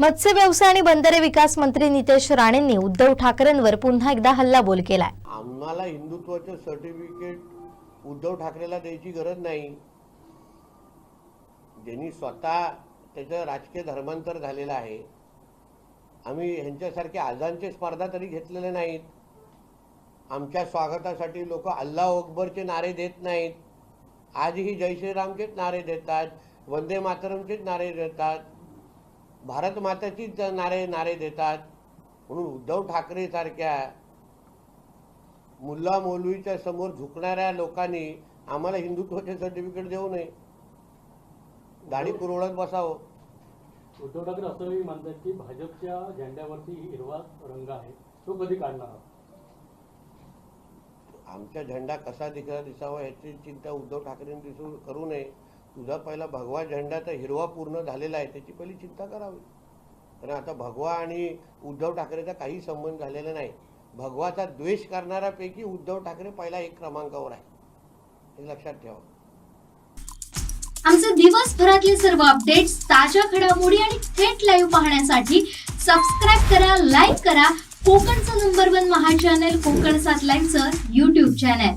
मत्स्य व्यवसाय आणि बंदरे विकास मंत्री नितेश राणेंनी उद्धव ठाकरेंवर पुन्हा एकदा हल्लाबोल केलाय. आम्हाला हिंदुत्वाचं सर्टिफिकेट उद्धव ठाकरेला द्यायची गरज नाही. ज्यांनी स्वतः त्याचं राजकीय धर्मांतर झालेलं आहे. आम्ही ह्यांच्यासारखे आजांचे स्पर्धा तरी घेतलेले नाहीत. आमच्या स्वागतासाठी लोक अल्लाह अकबरचे नारे देत नाहीत. आजही जय श्रीरामचेच नारे देतात वंदे मातरमचेच नारे देतात. भारत माताचीच नारे नारे देतात. म्हणून उद्धव ठाकरे सारख्या मुल्ला मौलवीच्या समोर झुकणाऱ्या लोकांनी आम्हाला हिंदुत्वाचे सर्टिफिकेट देऊ नये. गाडी पुरवण्यात बसावं. उद्धव ठाकरे असंही म्हणतात की भाजपच्या झेंड्यावरती हिरवा रंग आहे. तो कधी काढणार? आमचा झेंडा कसा दिसा दिसावा याची चिंता उद्धव ठाकरेंनी दिसू करू नये. तुझा पहिला भगवा झेंडा तर हिरवा पूर्ण झालेला आहे त्याची पहिली चिंता करावी. कारण आता भगवा आणि उद्धव ठाकरेचा काही संबंध झालेला नाही. भगवाचा द्वेष करणाऱ्यापैकी उद्धव ठाकरे पहिला एक क्रमांकावर आहे. हे लक्षात ठेवा. आमचे दिवसभरातले सर्व अपडेट्स ताज्या घडामोडी आणि थेट लाईव्ह पाहण्यासाठी सबस्क्राईब करा लाईक करा. कोकणचं नंबर वन महा चॅनल कोकण सात लाईनचं युट्यूब चॅनल